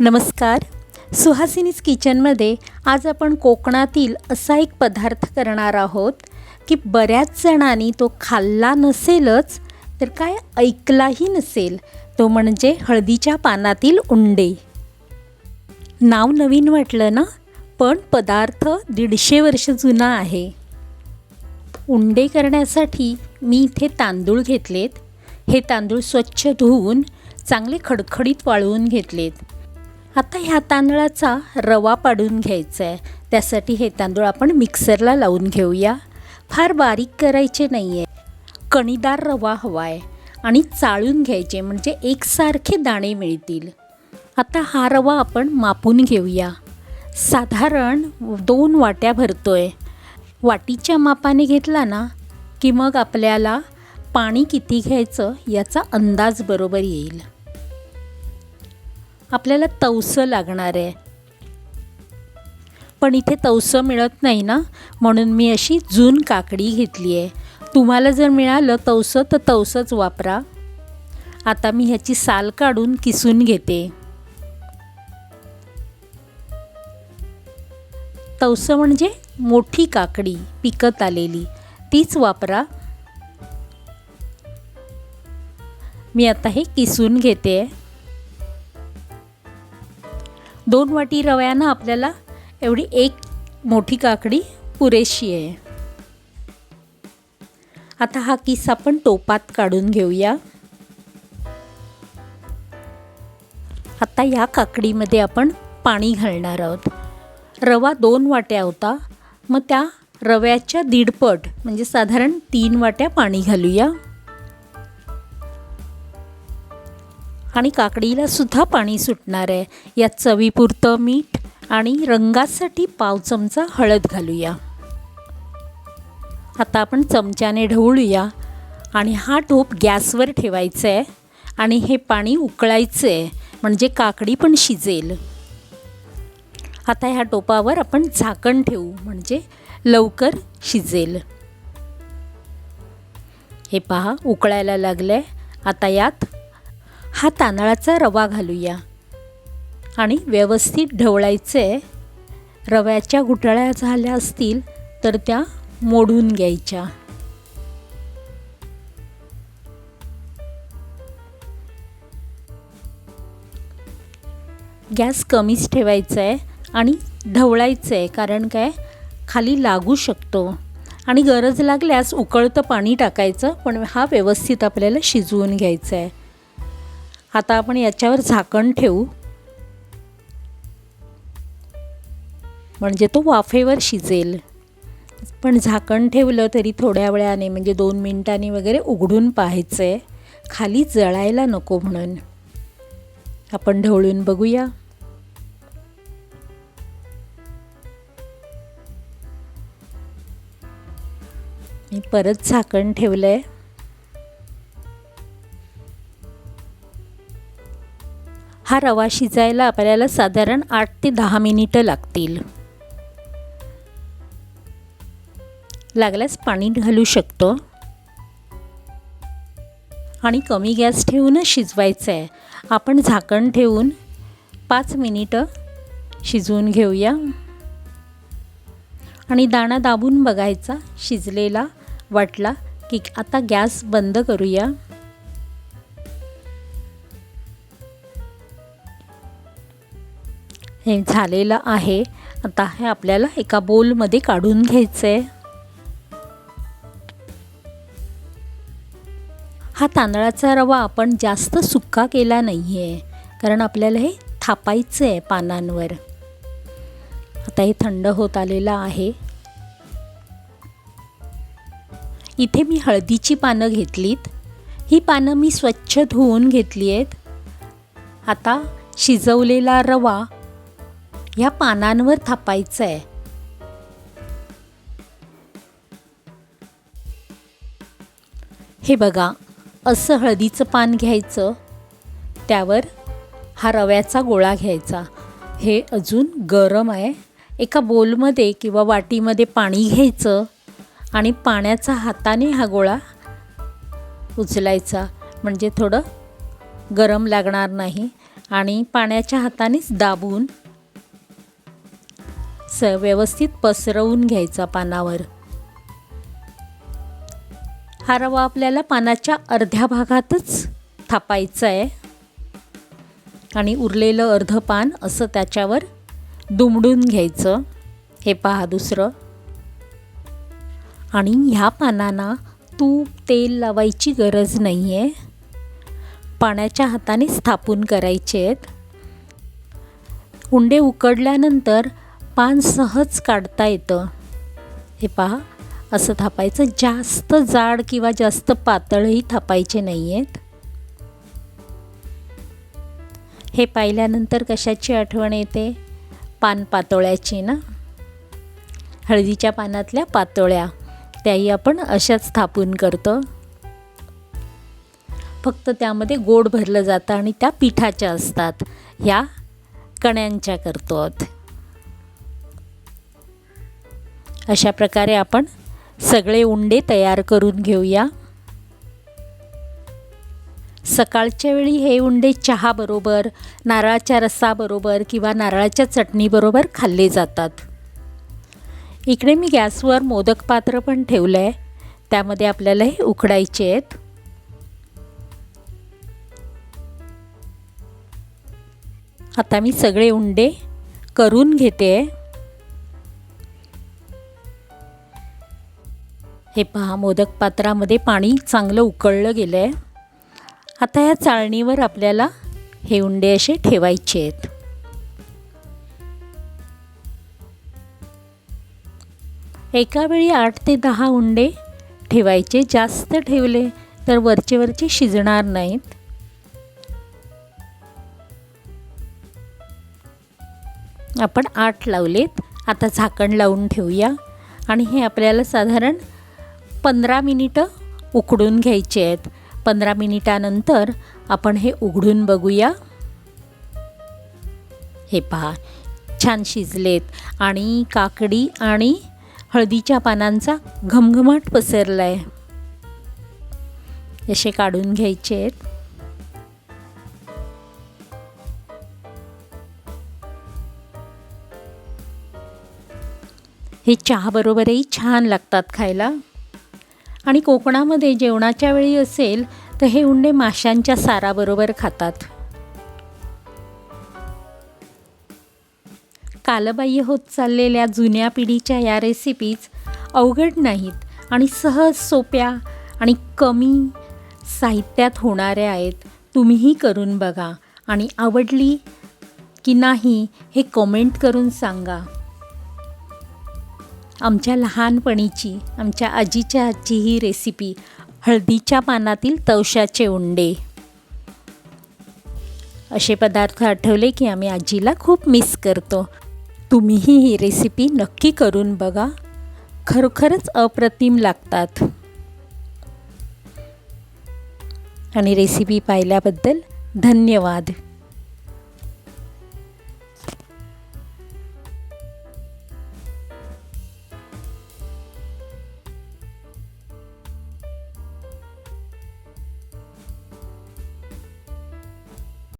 नमस्कार. सुहासिनीज किचनमध्ये आज आपण कोकणातील असा एक पदार्थ करणार आहोत की बऱ्याच जणांनी तो खाल्ला नसेलच तर काय ऐकलाही नसेल तो म्हणजे हळदीच्या पानातील उंडे. नाव नवीन वाटलं ना? पण पदार्थ दीडशे वर्ष जुना आहे. उंडे करण्यासाठी मी इथे तांदूळ घेतलेत. हे तांदूळ स्वच्छ धुवून चांगले खडखडीत वाळवून घेतलेत. आता ह्या तांदळाचा रवा पाडून घ्यायचा आहे त्यासाठी हे तांदूळ आपण मिक्सरला लावून घेऊया. फार बारीक करायचे नाही आहे कणीदार रवा हवा आहे आणि चाळून घ्यायचे म्हणजे एकसारखे दाणे मिळतील. आता हा रवा आपण मापून घेऊया. साधारण दोन वाट्या भरतो आहे वाटीच्या मापाने घेतला ना की मग आपल्याला पाणी किती घ्यायचं याचा अंदाज बरोबर येईल. आपल्याला तवसं लागणार आहे. पण इथे तवसं मिळत नाही ना? म्हणून मी अशी जून काकडी घेतली आहे. तुम्हाला जर मिळालं तवसं तर तवसंच वापरा. आता मी ह्याची साल काढून किसून घेते. तवसं म्हणजे मोठी काकडी पिकत आलेली. तीच वापरा. मी आता हे किसून घेते. दोन वाटी रव्यानं आपल्याला एवढी एक मोठी काकडी पुरेशी आहे. आता हा किस आपण टोपात काढून घेऊया. आता या काकडीमध्ये आपण पाणी घालणार आहोत. रवा दोन वाट्या होता. मग त्या रव्याच्या दीडपट म्हणजे साधारण तीन वाट्या पाणी घालूया. आणि काकडीला सुद्धा पाणी सुटणार आहे. यात चवीपुरतं मीठ आणि रंगासाठी पाव चमचा हळद घालूया. आता आपण चमच्याने ढवळूया. आणि हा टोप गॅसवर ठेवायचा आहे. आणि हे पाणी उकळायचं आहे. म्हणजे काकडी पण शिजेल. आता ह्या टोपावर आपण झाकण ठेवू. म्हणजे लवकर शिजेल. हे पहा उकळायला लागलं आहे आता यात हा तांदळाचा रवा घालूया. आणि व्यवस्थित ढवळायचे रव्याच्या गुटळ्या झाल्या असतील तर त्या मोडून घ्यायच्या. गॅस कमीच ठेवायचा आहे आणि ढवळायचं आहे कारण काय? खाली लागू शकतो. आणि गरज लागल्यास उकळतं पाणी टाकायचं पण हा व्यवस्थित आपल्याला शिजवून घ्यायचा आहे. आता आपण याच्यावर झाकण ठेवू. म्हणजे तो वाफेवर शिजेल. पण झाकण ठेवलं तरी थोड्या वेळाने म्हणजे दोन मिनिटांनी वगैरे उघडून पाहायचं आहे खाली जळायला नको म्हणून. आपण ढवळून बघूया. मी परत झाकण ठेवलं आहे हा रवा शिजायला आपल्याला साधारण आठ ते दहा मिनिटं लागतील. लागल्यास पाणी घालू शकतो. आणि कमी गॅस ठेवूनच शिजवायचं आहे आपण झाकण ठेवून पाच मिनिटं शिजवून घेऊया. आणि दाणा दाबून बघायचा शिजलेला वाटला की आता गॅस बंद करूया. हे झालेलं आहे. आता हे आपल्याला एका बोलमध्ये काढून घ्यायचं आहे हा तांदळाचा रवा आपण जास्त सुक्का केला नाही आहे कारण आपल्याला हे थापायचं आहे पानांवर. आता हे थंड होत आलेलं आहे. इथे मी हळदीची पानं घेतलीत. ही पानं मी स्वच्छ धुवून घेतली आहेत आता शिजवलेला रवा ह्या पानांवर थापायचं आहे हे बघा असं हळदीचं पान घ्यायचं त्यावर हा रव्याचा गोळा घ्यायचा. हे अजून गरम आहे. एका बोलमध्ये किंवा वाटीमध्ये पाणी घ्यायचं आणि पाण्याचा हाताने हा गोळा उचलायचा. म्हणजे थोडं गरम लागणार नाही आणि पाण्याच्या हातानेच दाबून स व्यवस्थित पसरवून घ्यायचा पानावर. हा रवा आपल्याला पानाच्या अर्ध्या भागातच थापायचा आहे आणि उरलेलं अर्ध पान असं त्याच्यावर दुमडून घ्यायचं. हे पहा दुसरं. आणि ह्या पानांना तूप तेल लावायची गरज नाही आहे पाण्याच्या हाताने स्थापून करायचे आहेत उंडे उकडल्यानंतर पान सहज काढता येतं. हे पहा असं थापायचं. जास्त जाड किंवा जास्त पातळही थापायचे नाही आहेत हे पाहिल्यानंतर कशाची आठवण येते? पान पातोळ्याची ना? हळदीच्या पानातल्या पातोळ्या त्याही आपण अशाच थापून करतो. फक्त त्यामध्ये गोड भरलं जातं आणि त्या पिठाच्या असतात. ह्या कण्यांच्या करतो अशा प्रकारे आपण सगळे उंडे तयार करून घेऊया. सकाळच्या वेळी हे उंडे चहाबरोबर नारळाच्या रसाबरोबर किंवा नारळाच्या चटणीबरोबर खाल्ले जातात. इकडे मी गॅसवर मोदक पात्र पण ठेवलं आहे त्यामध्ये आपल्याला हे उकडायचे आहेत. आता मी सगळे उंडे करून घेते. हे पहा मोदक पात्रामध्ये पाणी चांगलं उकळलं गेलं आहे आता या चाळणीवर आपल्याला हे उंडे असे ठेवायचे आहेत. एका वेळी आठ ते दहा उंडे ठेवायचे. जास्त ठेवले तर वरचे वरचे शिजणार नाहीत. आपण आठ लावलेत. आता झाकण लावून ठेवूया. आणि हे आपल्याला साधारण पंधरा मिनिटं उकडून घ्यायचे आहेत. पंधरा मिनिटानंतर आपण हे उघडून बघूया. हे पहा छान शिजलेत आणि काकडी आणि हळदीच्या पानांचा घमघमाट पसरला आहे असे काढून घ्यायचे आहेत. हे चहाबरोबरही छान लागतात खायला. आणि कोकणामध्ये जेवणाच्या वेळी असेल तर हे उंडे माशांच्या साराबरोबर खातात. कालबाह्य होत चाललेल्या जुन्या पिढीच्या या रेसिपीज अवघड नाहीत आणि सहज सोप्या आणि कमी साहित्यात होणाऱ्या आहेत. तुम्हीही करून बघा आणि आवडली की नाही हे कमेंट करून सांगा. आमच्या लहानपणीची आमच्या आजीच्या आजची ही रेसिपी हळदीच्या पानातील तवशाचे उंडे. असे पदार्थ आठवले की आम्ही आजीला खूप मिस करतो. तुम्हीही ही रेसिपी नक्की करून बघा. खरोखरच अप्रतिम लागतात. आणि रेसिपी पाहिल्याबद्दल धन्यवाद.